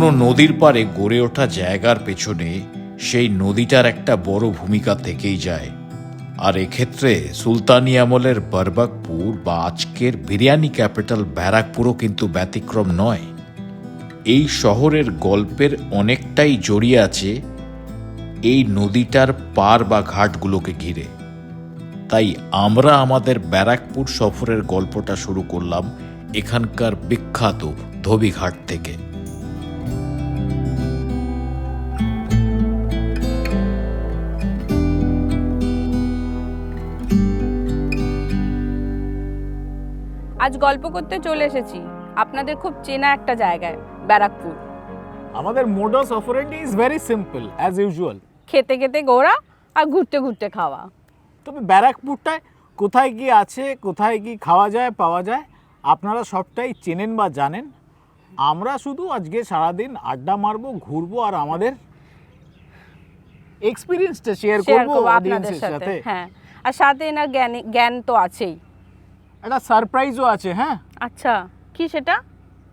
কোনো নদীর পাড়ে গড়ে ওঠা জায়গার পেছনে সেই নদীটার একটা বড় ভূমিকা থেকেই যায়। আর এক্ষেত্রে সুলতানি আমলের বারবাকপুর বা আজকের বিরিয়ানি ক্যাপিটাল ব্যারাকপুরও কিন্তু ব্যতিক্রম নয়। এই শহরের গল্পের অনেকটাই জড়িয়ে আছে এই নদীটার পার বা ঘাটগুলোকে ঘিরে। তাই আমরা আমাদের ব্যারাকপুর সফরের গল্পটা শুরু করলাম এখানকার বিখ্যাত ধোবিঘাট থেকে। আজ গল্প করতে চলে এসেছি। আপনাদের খুব চেনা একটা জায়গায় ব্যারাকপুর। আমাদের modus operandi is very simple as usual খেতে খেতে ঘোরা আর ঘুরতে ঘুরতে খাওয়া। তবে ব্যারাকপুরটায় কোথায় কি আছে কোথায় কি খাওয়া যায় পাওয়া যায় আপনারা সবটাই চেনেন বা জানেন। আমরা শুধু আজকে সারাদিন আড্ডা মারবো ঘুরবো আর আমাদের এক্সপিরিয়েন্সটা শেয়ার করব আপনাদের সাথে সাথে। হ্যাঁ। আর সাথে এনার জ্ঞান জ্ঞান তো আছেই। একটা সারপ্রাইজও আছে হ্যাঁ? আচ্ছা কি সেটা?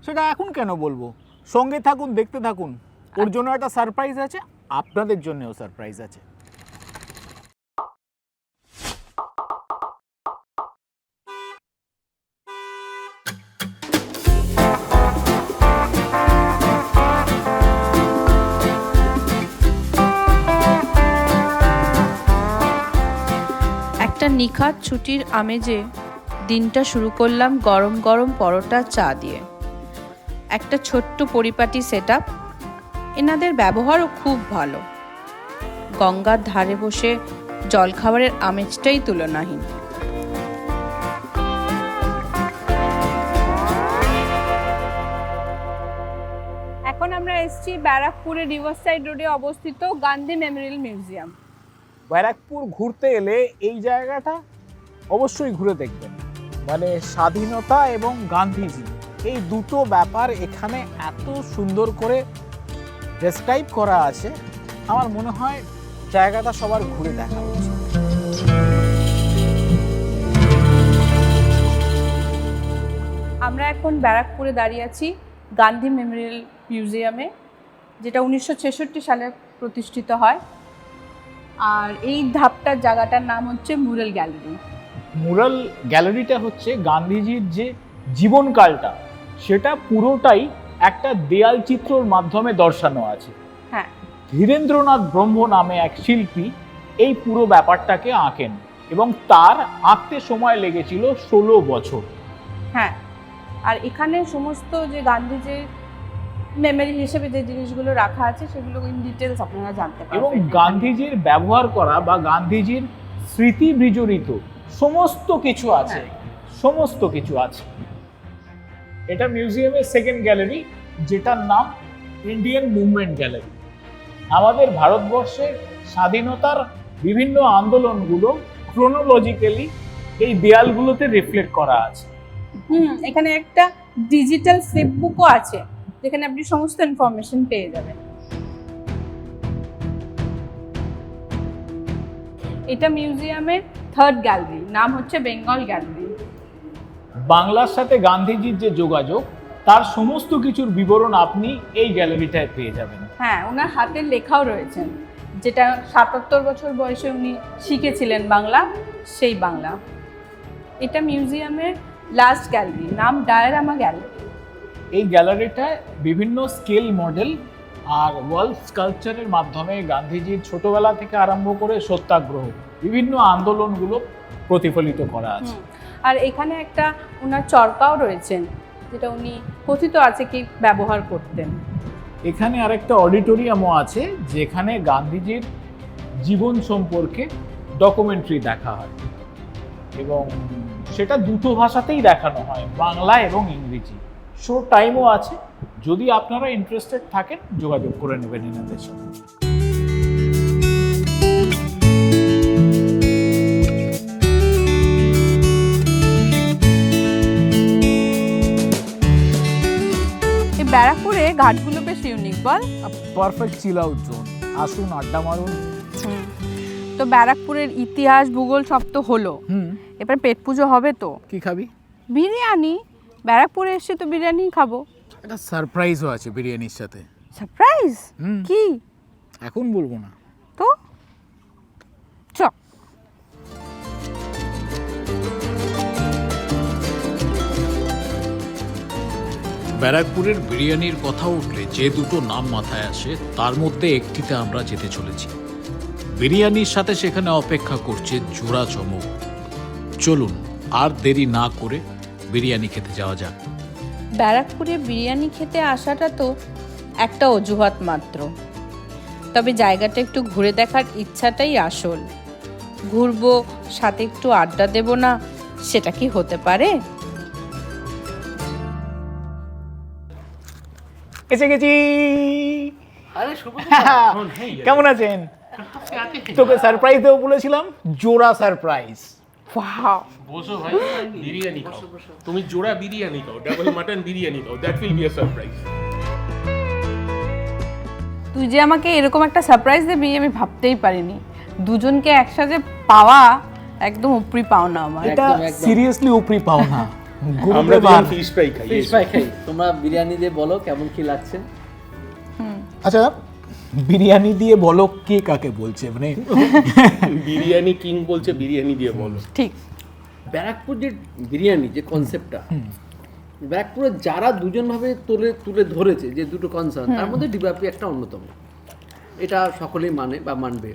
সেটা এখন কেন বলব? সঙ্গে থাকুন দেখতে থাকুন। ওর জন্য একটা সারপ্রাইজ আছে আপনাদের জন্যও সারপ্রাইজ আছে। একটা নিখাত ছুটির আমেজে দিনটা শুরু করলাম গরম গরম পরোটা, চা দিয়ে। একটা ছোট্ট পরিপাটি সেট আপ এনাদের ব্যবহারও খুব ভালো। গঙ্গার ধারে বসে জলখাবারের আমেজটাই তুলনাহীন। এখন আমরা এসেছি ব্যারাকপুরের রিভার সাইড রোডে অবস্থিত গান্ধী মেমোরিয়াল মিউজিয়াম। ব্যারাকপুর ঘুরতে এলে এই জায়গাটা অবশ্যই ঘুরে দেখবেন। মানে স্বাধীনতা এবং গান্ধীজি। এই দুটো ব্যাপার এখানে এত সুন্দর করে ডেসক্রাইব করা আছে, আমার মনে হয় জায়গাটা সবার ঘুরে দেখা উচিত। আমরা এখন ব্যারাকপুরে দাঁড়িয়ে আছি, গান্ধী মেমোরিয়াল মিউজিয়ামে, যেটা উনিশশো ছেষট্টি সালে প্রতিষ্ঠিত হয়। আর এই ধাপটার জায়গাটার নাম হচ্ছে মুরাল গ্যালারি। মুরাল গ্যালারিটা হচ্ছে গান্ধীজির যে জীবনকালটা সেটা পুরোটাই একটা দেয়াল চিত্রর মাধ্যমে দর্শানো আছে। হ্যাঁ। ধীরেন্দ্রনাথ ব্রহ্ম নামে এক শিল্পী এই পুরো ব্যাপারটাকে আঁকেন এবং তার আঁকতে সময় লেগেছিল ষোলো বছর। হ্যাঁ আর এখানে সমস্ত যে গান্ধীজির মেমোরি হিসেবে যে জিনিসগুলো রাখা আছে সেগুলো ইন ডিটেলস আপনারা জানতে এবং গান্ধীজির ব্যবহার করা বা গান্ধীজির স্মৃতি বিজড়িত সমস্ত কিছু আছে। সমস্ত কিছু আছে। এটা মিউজিয়ামের সেকেন্ড গ্যালারি যেটার নাম ইন্ডিয়ান মুভমেন্ট গ্যালারি আমাদের ভারতবর্ষের স্বাধীনতার বিভিন্ন আন্দোলনগুলো ক্রোনোলজিক্যালি এই দেয়ালগুলোতে রিফ্লেক্ট করা আছে। হুম এখানে একটা ডিজিটাল ফ্লিপ বুকও আছে যেখানে আপনি সমস্ত ইনফরমেশন পেয়ে যাবেন। এটা মিউজিয়ামের থার্ড গ্যালারি নাম হচ্ছে বেঙ্গল গ্যালারি বাংলার সাথে গান্ধীজির যে যোগাযোগ তার সমস্ত কিছুর বিবরণ আপনি এই গ্যালারিটায় পেয়ে যাবেন। হ্যাঁ ওনার হাতের লেখাও রয়েছেন যেটা সাতাত্তর বছর বয়সে উনি শিখেছিলেন বাংলা সেই বাংলা। এটা মিউজিয়ামের লাস্ট গ্যালারি নাম ডায়ারামা গ্যালারি এই গ্যালারিটায় বিভিন্ন স্কেল মডেল আর ওয়াল স্কাল্পচারের মাধ্যমে গান্ধীজির ছোটবেলা থেকে আরম্ভ করে সত্যাগ্রহ। বিভিন্ন আন্দোলনগুলো প্রতিফলিত করা আছে। আর এখানে একটা ওনার চরকাও রয়েছেন যেটা উনি কথিত আছে কি ব্যবহার করতেন। এখানে আরেকটা অডিটোরিয়ামও আছে যেখানে গান্ধীজির জীবন সম্পর্কে ডকুমেন্টারি দেখা হয়। এবং সেটা দুটো ভাষাতেই দেখানো হয় বাংলা এবং ইংরেজি। শো টাইমও আছে যদি আপনারা ইন্টারেস্টেড থাকেন যোগাযোগ করে নেবেন এনাদের সাথে ব্যারাকপুরে ঘাটগুলো বেশ ইউনিক বল? পারফেক্ট চিল আউট জোন আসুন আড্ডা মারুন। তো ব্যারাকপুরের ইতিহাস ভূগোল সব তো হলো। এবার পেট পুজো হবে তো? কি খাবি? বিরিয়ানি। ব্যারাকপুরে এসে তো বিরিয়ানি খাব। একটা সারপ্রাইজও আছে বিরিয়ানির সাথে। সারপ্রাইজ কি? এখন বলব না। তো? ব্যারাকপুরের বিরিয়ানির কথা উঠলে যে দুটো নাম মাথায় আসে, তার মধ্যে একটিতে আমরা যেতে চলেছি। বিরিয়ানির সাথে সেখানে অপেক্ষা করছে জোড়া চমক। চলুন, আর দেরি না করে বিরিয়ানি খেতে যাওয়া যাক। ব্যারাকপুরে বিরিয়ানি খেতে আসাটা তো একটা অজুহাত মাত্র। তবে জায়গাটা একটু ঘুরে দেখার ইচ্ছাটাই আসল। ঘুরবো, সাথে একটু আড্ডা দেব না, সেটা কি হতে পারে? এসে গেছি। কেমন আছেন? তোকে সারপ্রাইজ দেবো বলেছিলাম জোড়া সারপ্রাইজ বিরিয়ানি তুমি জোড়া বিরিয়ানি খাও ডাবল মাটন বিরিয়ানি খাও that will be a surprise তুই যে আমাকে এরকম একটা সারপ্রাইজ দিবি আমি ভাবতেই পারিনি। দুজনকে একসাথে পাওয়া একদম উপরি পাওনা আমার। এটা সিরিয়াসলি উপরি পাওনা। আমরা গুরুদেব ফিশ ফ্রাই খাই ফিশ ফ্রাই খাই। তোমরা বিরিয়ানি দিয়ে বলো কেমন কি লাগছে? আচ্ছা বিরিয়ানি দিয়ে বলো কে কাকে বলছে মানে বিরিয়ানি কিং বলছে বিরিয়ানি দিয়ে বলো। ঠিক। ব্যারাকপুর যে বিরিয়ানি যে কনসেপ্টটা ব্যারাকপুরে যারা দুজন ভাবে তুলে তুলে ধরেছে যে দুটো কনসার্ন তার মধ্যে ডিবাপি একটা অন্যতম। এটা সকলেই মানে বা মানবে।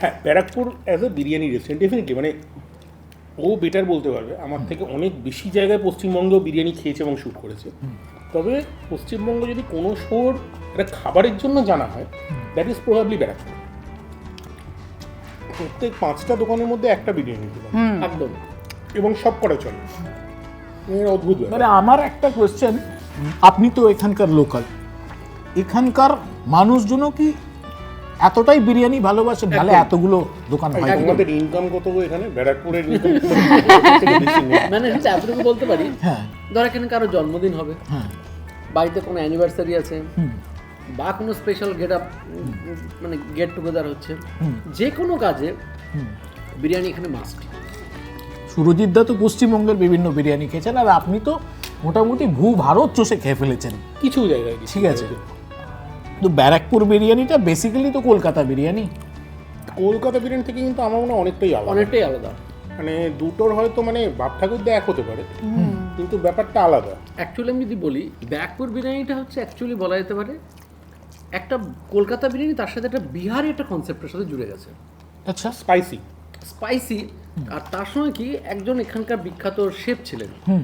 হ্যাঁ Barrackpore as a biryani restaurant definitely মানে ও বেটার বলতে পারবে। আমার থেকে অনেক বেশি জায়গায় পশ্চিমবঙ্গেও বিরিয়ানি খেয়েছে এবং শ্যুট করেছে। তবে পশ্চিমবঙ্গ যদি কোনো শোর একটা খাবারের জন্য জানা হয় দ্যাট ইজ প্রবাবলি ব্যারাকপুর প্রত্যেক পাঁচটা দোকানের মধ্যে একটা বিরিয়ানি দোকান একদম। এবং সব করা চলে। অদ্ভুত মানে আমার একটা কোয়েশ্চেন আপনি তো এখানকার লোকাল এখানকার মানুষজনও কি এতটাই বিরিয়ানি ভালোবাসেন তাহলে এতগুলো দোকান হয়। তোমাদের ইনকাম কত গো এখানে? ব্যারাকপুরের ইনকাম মানে হচ্ছে এতটুকু বলতে পারি হ্যাঁ। ধর এখানে কারও জন্মদিন হবে হ্যাঁ। বাড়িতে কোনো অ্যানিভার্সারি আছে বা কোনো স্পেশাল গেট আপ মানে গেট টুগেদার হচ্ছে। যে কোনো কাজে বিরিয়ানি এখানে মাস্ট সুরজিৎ দা তো পশ্চিমবঙ্গের বিভিন্ন বিরিয়ানি খেয়েছেন আর আপনি তো মোটামুটি ভূ ভারত চষে খেয়ে ফেলেছেন। কিছু জায়গায় ঠিক আছে। তো ব্যারাকপুর বিরিয়ানিটা বেসিক্যালি তো কলকাতা বিরিয়ানি। কলকাতা বিরিয়ানি থেকে কিন্তু আমার মনে হয় অনেকটাই আলাদা। অনেকটাই আলাদা। মানে দুটোর হয়তো মানে বাপ ঠাকুর এক হতে পারে। কিন্তু ব্যাপারটা আলাদা। অ্যাকচুয়ালি আমি যদি বলি ব্যাকপুর বিরিয়ানিটা হচ্ছে অ্যাকচুয়ালি বলা যেতে পারে একটা কলকাতা বিরিয়ানি তার সাথে একটা বিহারি একটা কনসেপ্টের সাথে জুড়ে গেছে। আচ্ছা। স্পাইসি স্পাইসি আর তার সঙ্গে কি একজন এখানকার বিখ্যাত শেফ ছিলেন হুম।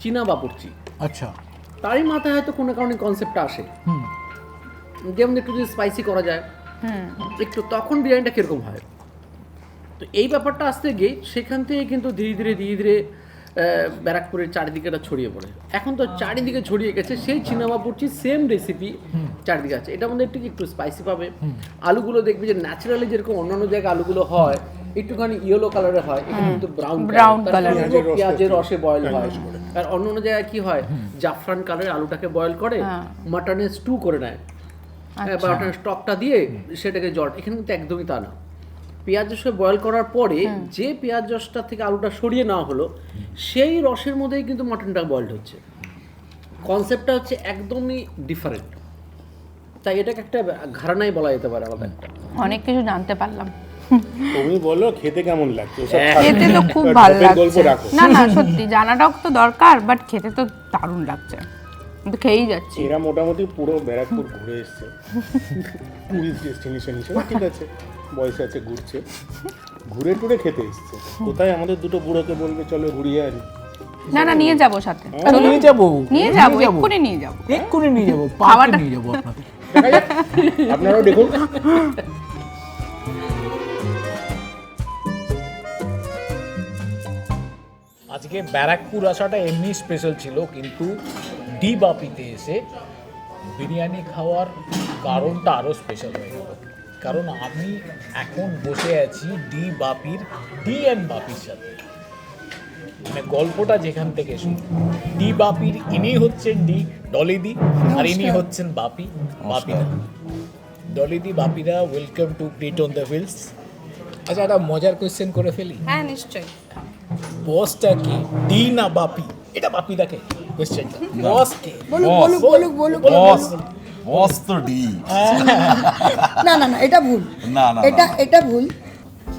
চীনা বাপুরচি আচ্ছা। তারই মাথায় হয়তো কোনো কারণে কনসেপ্টটা আসে। হুম। যেমন একটু যদি স্পাইসি করা যায় একটু তখন বিরিয়ানিটা কীরকম হয়? তো এই ব্যাপারটা আসতে গিয়ে সেখান থেকে কিন্তু ধীরে ধীরে ধীরে ধীরে আহ, ব্যারাকপুরের চারিদিকে এটা ছড়িয়ে পড়ে। এখন তো চারিদিকে ছড়িয়ে গেছে সেই চিনাবাপুরচি সেম রেসিপি চারিদিকে আছে। এটার মধ্যে একটু একটু স্পাইসি পাবে। আলুগুলো দেখবে যে ন্যাচারালি যেরকম অন্যান্য জায়গায় আলুগুলো হয় একটুখানি ইয়েলো কালারের হয় এখানে কিন্তু ব্রাউন কালার পেঁয়াজের রসে বয়েল হয়। আর অন্য অন্য জায়গায় কি হয় জাফরান কালারের আলুটাকে বয়েল করে মাটনের স্টু করে নেয়। হ্যাঁ, বা ওটার স্টকটা দিয়ে সেটাকে জল এখানে কিন্তু একদমই তা না। পেঁয়াজ রসে বয়েল করার পরে যে পেঁয়াজ রসটা থেকে আলুটা সরিয়ে নেওয়া হলো সেই রসের মধ্যেই কিন্তু মাটনটা বয়েলড হচ্ছে। কনসেপ্টটা হচ্ছে একদমই ডিফারেন্ট তাই এটাকে একটা ঘরানাই বলা যেতে পারে আলাদা একটা। অনেক কিছু জানতে পারলাম। তুমি বলো খেতে কেমন লাগছে? হ্যাঁ। খেতে তো খুব ভালো লাগছে। না না সত্যি জানাটাও তো দরকার বাট খেতে তো দারুণ লাগছে। খেয়েই যাচ্ছি। এরা মোটামুটি পুরো ব্যারাকপুর ঘুরে এসছে। টুরিস্ট ডেস্টিনেশন হিসেবে ঠিক আছে। বয়স আছে ঘুরছে। ঘুরে টুরে খেতে এসছে। কোথায় আমাদের দুটো বুড়োকে বলবে চলো ঘুরিয়ে আনি। না না নিয়ে যাব সাথে। নিয়ে যাব নিয়ে যাব এক্ষুনি নিয়ে যাব। এক্ষুনি নিয়ে যাব পার্কে খাওয়াটা- নিয়ে যাব আপনাকে আপনারাও দেখুন। আজকে ব্যারাকপুর আসাটা এমনি স্পেশাল ছিল কিন্তু ডি বাপিতে এসে বিরিয়ানি খাওয়ার কারণটা আরও স্পেশাল হয়ে গেল। কারণ আমি এখন বসে আছি ডি বাপির ডি এন বাপির সাথে। মানে গল্পটা যেখান থেকে শুরু ডি বাপির ইনি হচ্ছেন ডি ডলিদি আর ইনি হচ্ছেন বাপি বাপিরা ডলিদি বাপিরা welcome to greet on the wheels আচ্ছা একটা মজার কোয়েশ্চেন করে ফেলি। হ্যাঁ নিশ্চয়ই। বসটা কি? ডি না বাপি? এটা বাপি দেখে। কোশ্চেনটা বস কে? বলুক বলুক বলুক বলুক বস মস্ত ডি। না না না এটা ভুল। না না এটা। এটা ভুল।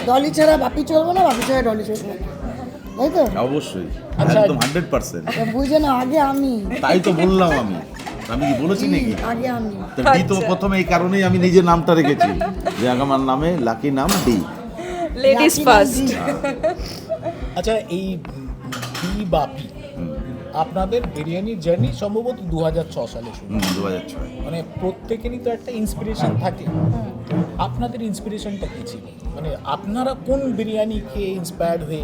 ডলি ছাড়া বাপি চলবে না বাপি ছাড়া ডলি চলবে তাই তো? অবশ্যই। আচ্ছা। একদম হান্ড্রেড পার্সেন্ট তা বুঝে না আগে আমি। তাই তো বললাম আমি। আমি কি বলেছি নাকি? আগে আমি। তো ডি তো প্রথমে এই কারণেই আমি নিজের নামটা রেখেছি। যে আমার নামে লাকি নাম ডি। Ladies first. আচ্ছা এই বি বাপি আপনাদের বিরিয়ানির জার্নি সম্ভবত দু সালে শুরু দু হাজার ছয় মানে প্রত্যেকেরই তো একটা ইন্সপিরেশন থাকে। আপনাদের ইন্সপিরেশনটা কী ছিল? মানে আপনারা কোন বিরিয়ানি খেয়ে ইন্সপায়ার্ড হয়ে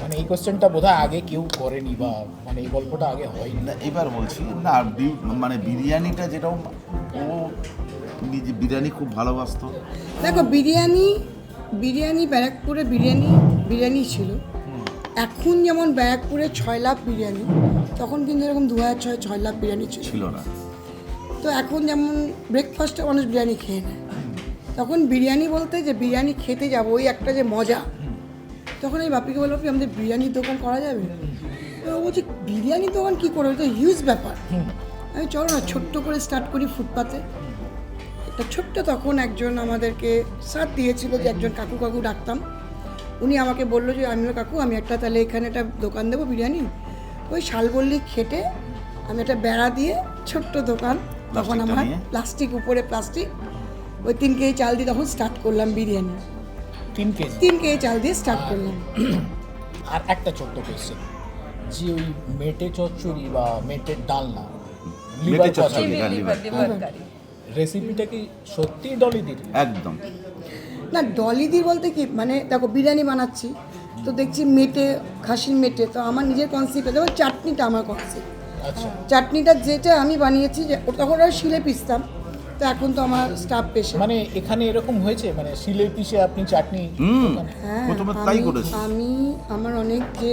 মানে এই কোশ্চেনটা বোধহয় আগে কেউ করেনি বা মানে এই গল্পটা আগে হয়নি? না এবার বলছি না মানে বিরিয়ানিটা যেরকম ও নিজে বিরিয়ানি খুব ভালোবাসতো। দেখো বিরিয়ানি বিরিয়ানি ব্যারাকপুরে বিরিয়ানি বিরিয়ানি ছিল। এখন যেমন ব্যারাকপুরে ছয় লাখ বিরিয়ানি তখন কিন্তু এরকম দু হাজার ছয় ছয় লাখ বিরিয়ানি ছিল। ছিল না। তো এখন যেমন ব্রেকফাস্টে মানুষ বিরিয়ানি খেয়ে নেয়। তখন বিরিয়ানি বলতে যে বিরিয়ানি খেতে যাব ওই একটা যে মজা। তখন এই বাপিকে বলব "বাপি, আমাদের বিরিয়ানির দোকান করা যাবে? তো ও বলছে বিরিয়ানির দোকান কী করবে তো হিউজ ব্যাপার। আমি চলো না ছোট্ট করে স্টার্ট করি ফুটপাতে। একটা ছোট্ট তখন একজন আমাদেরকে সাথ দিয়েছিল যে একজন কাকু কাকু ডাকতাম। উনি আমাকে বলল যে আমিও কাকু আমি একটা তাহলে এখানে একটা দোকান দেবো বিরিয়ানি? ওই শালবল্লি খেটে আমি একটা বেড়া দিয়ে ছোট্ট দোকান তখন আমার প্লাস্টিক উপরে প্লাস্টিক ওই তিন কেজি চাল দিয়ে তখন স্টার্ট করলাম বিরিয়ানি। তিন কেজি? তিন কেজি চাল দিয়ে স্টার্ট করলাম। আর একটা ছোট্ট কোশ্চেন যে ওই মেটে চচ্চড়ি বা মেটের ডালনা লিভার রেসিপিটা কি সত্যি ডলিদির একদম। না ডলিদি বলতে কি মানে দেখো বিরিয়ানি বানাচ্ছি তো দেখছি মেটে খাসির মেটে তো আমার নিজের কনসেপ্টে দেখো চাটনিটা আমার কনসেপ্ট আচ্ছা। চাটনিটা যেটা আমি বানিয়েছি যে তখন আর শিলে পিসতাম তো এখন তো আমার স্টাফ পেশে। মানে এখানে এরকম হয়েছে? মানে শিলে পিষে আপনি চাটনি হ্যাঁ প্রথমে তাই আমি- করেছি। আমি আমার অনেক যে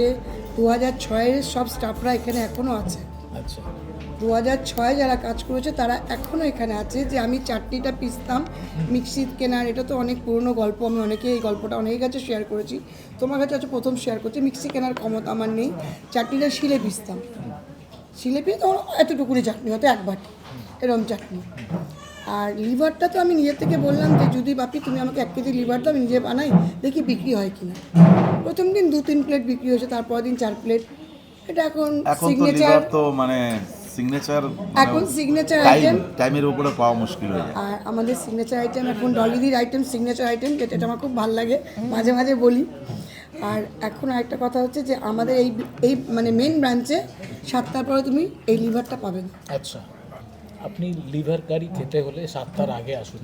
দু হাজার ছয়ের সব স্টাফরা এখানে এখনও আছে। আচ্ছা। দু হাজার ছয় যারা কাজ করেছে তারা এখনও এখানে আছে যে আমি চাটনিটা পিসতাম মিক্সি কেনার। এটা তো অনেক পুরনো গল্প আমি অনেকে এই গল্পটা অনেকের কাছে শেয়ার করেছি। তোমার কাছে হচ্ছে প্রথম শেয়ার করছি মিক্সি কেনার ক্ষমতা আমার নেই। চাটনিটা শিলে পিসতাম। শিলে পিসে তখন এতটুকুনি চাটনি হতো এক বাটি এরকম চাটনি। আর লিভারটা তো আমি নিজের থেকে বললাম যে যদি বাপি তুমি আমাকে এক কেজি লিভার দাও আমি নিজে বানাই দেখি বিক্রি হয় কিনা। প্রথম দিন দু তিন প্লেট বিক্রি হয়েছে তারপর দিন চার প্লেট এটা এখন সিগনেচার তো মানে সিগনেচার এখন signature টাইম item। টাইমের উপরে পাওয়া মুশকিল হয়ে যায়। আর আমাদের সিগনেচার আইটেম এখন ডলিদির আইটেম সিগনেচার আইটেম যেটা এটা আমার খুব ভালো লাগে মাঝে মাঝে বলি। আর এখন আরেকটা কথা হচ্ছে যে আমাদের এই এই মানে মেন ব্রাঞ্চে সাতটার পরে তুমি এই লিভারটা পাবে। আচ্ছা আপনি লিভার কারি খেতে হলে সাতটার আগে আসুন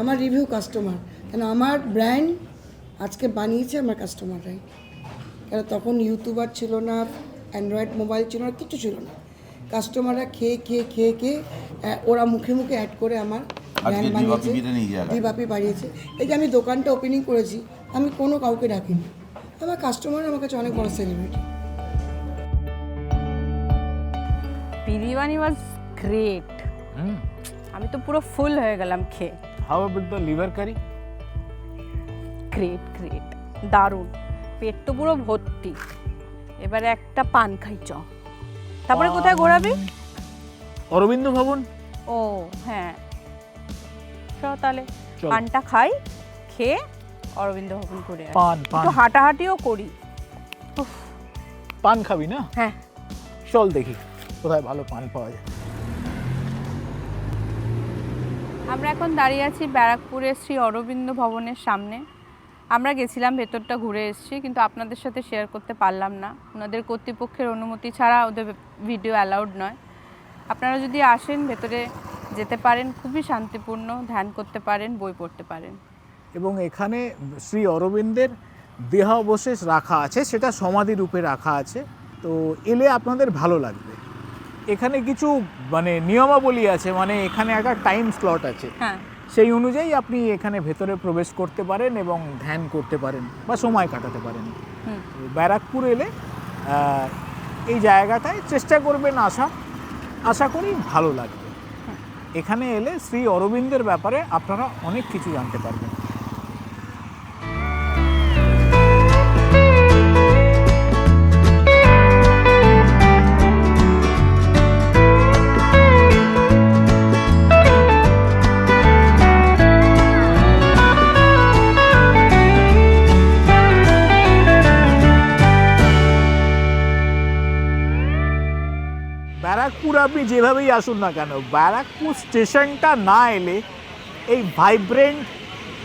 আমার রিভিউ কাস্টমার কেন আমার ব্র্যান্ড আজকে বানিয়েছে আমার কাস্টমাররাই কেন তখন ইউটিউবার ছিল না অ্যান্ড্রয়েড মোবাইল ছিল না কিছু ছিল না। কাস্টমাররা খেয়ে খেয়ে খেয়ে খেয়ে ওরা মুখে মুখে অ্যাড করে আমার আজকে ব্র্যান্ড বানিয়েছে দিবাপি বাড়িয়েছে। এই যে আমি দোকানটা ওপেনিং করেছি আমি কোনো কাউকে ডাকিনি। আমার কাস্টমার আমার কাছে অনেক বড় সেলিব্রিটি বিরিয়ানি ওয়াজ গ্রেট আমি তো পুরো ফুল হয়ে গেলাম খেয়ে। How about the liver curry great great দারুণ। পেট তো পুরো ভর্তি। এবারে একটা পান খাই চ। তারপরে কোথায় ঘোরাবি? অরবিন্দ ভবন ও হ্যাঁ। চ তাহলে। পানটা খাই খেয়ে অরবিন্দ ভবন করে। পান পান। একটু হাঁটাহাঁটিও করি। পান খাবি না? হ্যাঁ। চল দেখি কোথায় ভালো পান পাওয়া যায়। আমরা এখন দাঁড়িয়ে আছি ব্যারাকপুরের শ্রী অরবিন্দ ভবনের সামনে। আমরা গেছিলাম ভেতরটা ঘুরে এসেছি কিন্তু আপনাদের সাথে শেয়ার করতে পারলাম না। ওনাদের কর্তৃপক্ষের অনুমতি ছাড়া ওদের ভিডিও অ্যালাউড নয়। আপনারা যদি আসেন ভেতরে যেতে পারেন খুবই শান্তিপূর্ণ ধ্যান করতে পারেন বই পড়তে পারেন। এবং এখানে শ্রী অরবিন্দের দেহাবশেষ রাখা আছে সেটা সমাধি রূপে রাখা আছে। তো এলে আপনাদের ভালো লাগবে। এখানে কিছু মানে নিয়মাবলী আছে মানে এখানে একটা টাইম স্লট আছে। হ্যাঁ। সেই অনুযায়ী আপনি এখানে ভেতরে প্রবেশ করতে পারেন এবং ধ্যান করতে পারেন বা সময় কাটাতে পারেন। ব্যারাকপুর এলে এই জায়গাটায় চেষ্টা করবেন আসা। আশা করি ভালো লাগবে। এখানে এলে শ্রী অরবিন্দের ব্যাপারে আপনারা অনেক কিছু জানতে পারবেন। আপনি যেভাবেই আসুন না কেন ব্যারাকপুর স্টেশনটা না এলে এই ভাইব্রেন্ট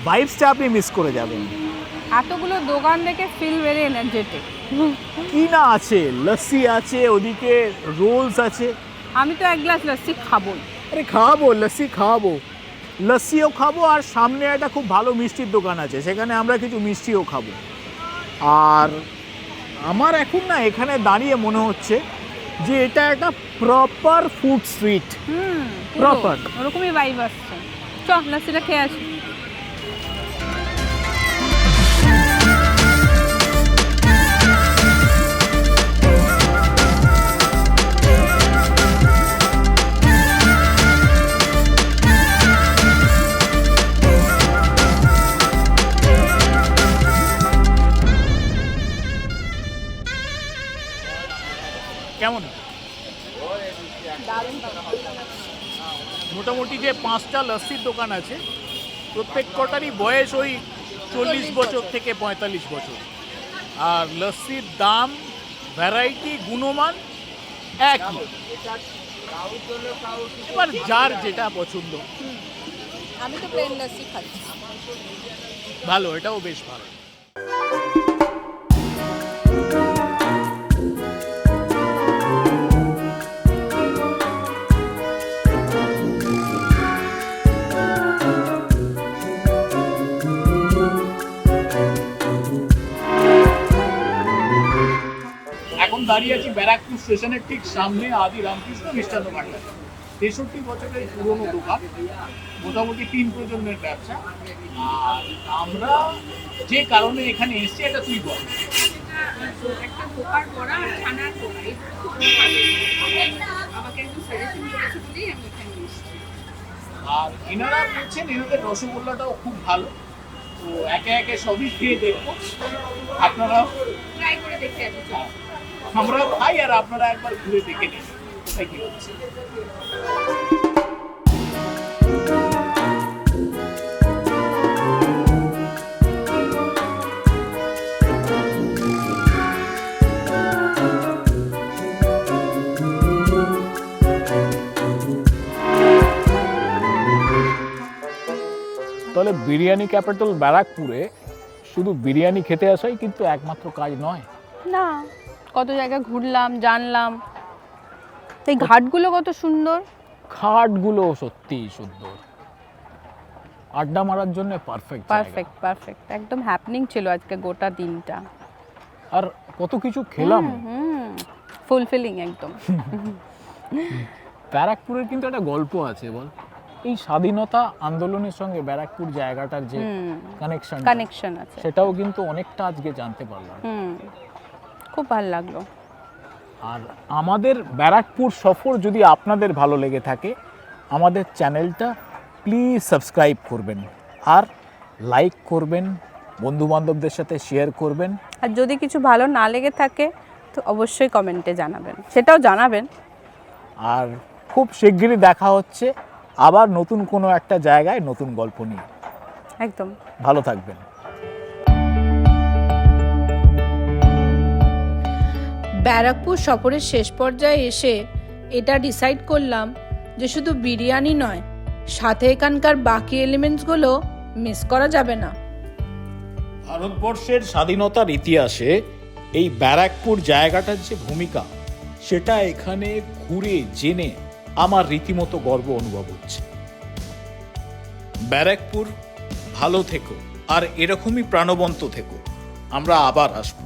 ভাইবসটা আপনি মিস করে যাবেন। এতগুলো দোকান দেখে ফিল ভেরি এনার্জেটিক কি না আছে লস্যি আছে ওদিকে রোলস আছে। আমি তো এক গ্লাস লস্যি খাবোই। আরে খাওয়াবো লস্যি খাওয়াবো লস্যিও খাব আর সামনে একটা খুব ভালো মিষ্টির দোকান আছে সেখানে আমরা কিছু মিষ্টিও খাব। আর আমার এখন না এখানে দাঁড়িয়ে মনে হচ্ছে যে এটা একটা proper food street hmm Proper. ওরকমই ভাইব আসছে। চ লস্যিটা খেয়ে আসি মোটামুটি যে পাঁচটা লস্যির দোকান আছে প্রত্যেক কটারই বয়স ওই চল্লিশ বছর থেকে পঁয়তাল্লিশ বছর। আর লস্যির দাম ভ্যারাইটি গুণমান একই এবার যার যেটা পছন্দ। আমি তো প্লেন লস্যি খাচ্ছি। ভালো এটাও বেশ ভালো। দাঁড়িয়ে আছি ব্যারাকপুর স্টেশনের ঠিক সামনে আদি রামকৃষ্ণ মিষ্টান্ন ভান্ডার তেষট্টি বছরের পুরনো দোকান মোটামুটি তিন প্রজন্মের ব্যবসা। আর আমরা যে কারণে এখানে এসেছি এটা তুই বল। একটা পোকার বড়া আর ছানার পোকা এই দুটো খুব ভালো আমাকে একটু সাজেশন করেছে বলেই আমি এখানে এসেছি। আর এনারা বলছেন এনাদের রসগোল্লাটাও খুব ভালো। তো একে একে সবই খেয়ে দেখব। আপনারা ট্রাই করে দেখে আসি চল। আমরা খাই আর আপনারা একবার ঘুরে দেখে নিন। কোথায় কি হচ্ছে তাহলে বিরিয়ানি ক্যাপিটাল ব্যারাকপুরে শুধু বিরিয়ানি খেতে আসাই কিন্তু একমাত্র কাজ নয়। না। কত জায়গা ঘুরলাম জানলাম। এই ঘাটগুলো কত সুন্দর? ঘাটগুলো সত্যিই সুন্দর। আড্ডা মারার জন্য পারফেক্ট পারফেক্ট পারফেক্ট একদম হ্যাপনিং ছিল আজকে গোটা দিনটা। আর কত কিছু খেলাম। হুম ফুলফিলিং একদম। ব্যারাকপুরের কিন্তু একটা গল্প আছে বল। এই স্বাধীনতা আন্দোলনের সঙ্গে ব্যারাকপুর জায়গাটার যে কানেকশন কানেকশন আছে। সেটাও কিন্তু অনেকটা আজকে জানতে পারলাম। খুব ভালো লাগল। আর আমাদের ব্যারাকপুর সফর যদি আপনাদের ভালো লেগে থাকে আমাদের চ্যানেলটা প্লিজ সাবস্ক্রাইব করবেন আর লাইক করবেন বন্ধু বান্ধবদের সাথে শেয়ার করবেন। আর যদি কিছু ভালো না লেগে থাকে তো অবশ্যই কমেন্টে জানাবেন। সেটাও জানাবেন। আর খুব শিগগিরই দেখা হচ্ছে আবার নতুন কোনো একটা জায়গায় নতুন গল্প নিয়ে। একদম। ভালো থাকবেন। ব্যারাকপুর সফরের শেষ পর্যায়ে এসে এটা ডিসাইড করলাম যে শুধু বিরিয়ানি নয়, সাথে এখানকার বাকি এলিমেন্টসগুলো মিস করা যাবে না। ভারতবর্ষের স্বাধীনতার ইতিহাসে এই ব্যারাকপুর জায়গাটার যে ভূমিকা, সেটা এখানে ঘুরে জেনে আমার রীতিমতো গর্ব অনুভব হচ্ছে। ব্যারাকপুর ভালো থেকো, আর এরকমই প্রাণবন্ত থেকো। আমরা আবার আসব।